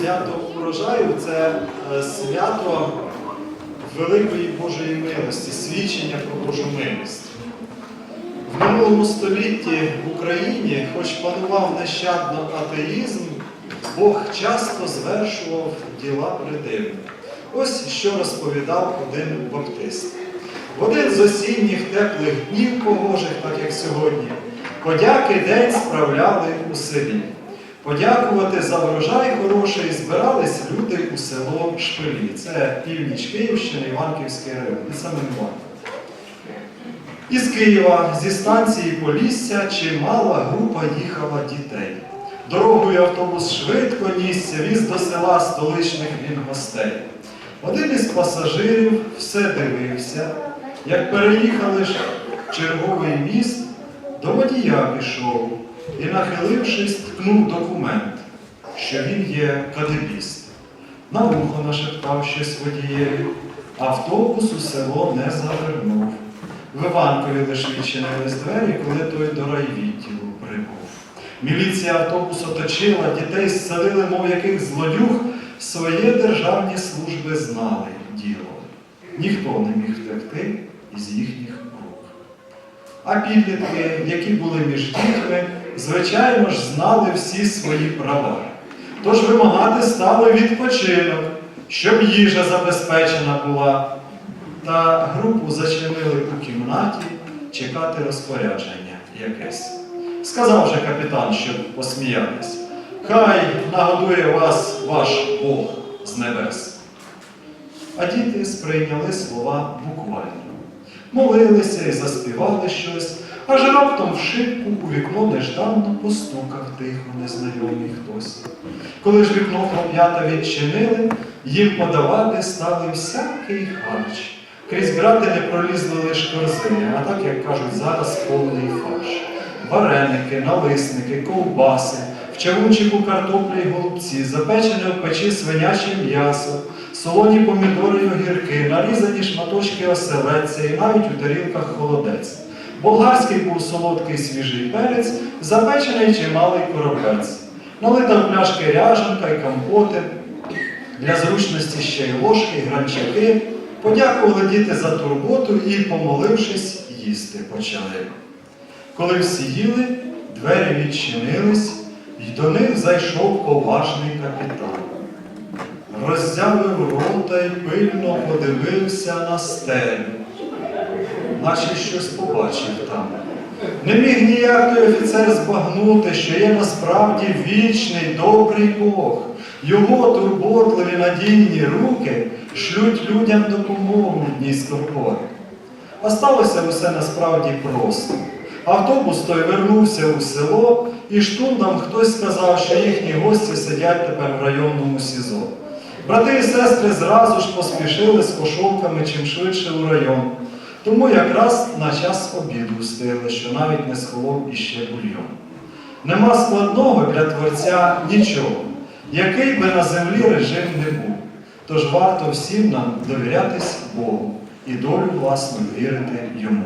Свято урожаю це е, свято великої Божої милості, свідчення про Божу милість. В минулому столітті в Україні, хоч панував нещадно атеїзм, Бог часто звершував діла придивні. Ось що розповідав один баптист. В один з осінніх теплих днів погожих, так як сьогодні, подяки день справляли у селі. Подякувати за врожай хороший збирались люди у село Шпилі. Це північ Київщини, Іванківський район, під самим Іванком. Із Києва зі станції Полісся чимала група їхала дітей. Дорогою автобус швидко нісся, віз до села столичних він гостей. Один із пасажирів все дивився, як переїхали ж черговий міст, до водія пішов і, нахилившись, ткнув документ, що він є кадебіст. На вухо нашептав щось водієві, автобус у село не завернув. В Іванкові лиш відчинились двері, коли той до райвідділу прибув. Міліція автобус оточила, дітей зсадили, мов яких злодюг, своє державні служби знали діло. Ніхто не міг втекти із їхніх рук. А підлітки, які були між дітьми, звичайно ж знали всі свої права. Тож вимагати стали відпочинок, щоб їжа забезпечена була. Та групу зачинили у кімнаті чекати розпорядження якесь. Сказав же капітан, щоб посміятись. Хай нагодує вас ваш Бог з небес. А діти сприйняли слова буквально. Молилися і заспівали щось, аж раптом в шибку у вікно нежданно постукав тихо незнайомий хтось. Коли ж вікно хлоп'ята відчинили, їм подавати стали всякий харч. Крізь грати не пролізли лиш корзини, а так, як кажуть зараз, повний фарш. Вареники, налисники, ковбаси, в чавунчику картоплі й голубці, запечене в печі свиняче м'ясо, солоні помідори й огірки, нарізані шматочки оселедця і навіть у тарілках холодець. Болгарський був солодкий свіжий перець, запечений чималий коробець. Налита в пляшки ряженка й компоти, для зручності ще й ложки, й гранчаки. Подякували діти за турботу і, помолившись, їсти почали. Коли всі їли, двері відчинились, і до них зайшов поважний капітан. Роззявив рота й пильно подивився на стелю, наче щось побачив там. Не міг ніяк той офіцер збагнути, що є насправді вічний добрий Бог. Його турботливі надійні руки шлють людям допомогу в дні скорботи. А сталося усе насправді просто. Автобус той вернувся у село, і штундам хтось сказав, що їхні гості сидять тепер в районному СІЗО. Брати і сестри зразу ж поспішили з кошовками чим швидше у район. Тому якраз на час обіду встигли, що навіть не схолов іще бульйон. Нема складного для творця нічого, який би на землі режим не був. Тож варто всім нам довірятись Богу і долю власну вірити йому.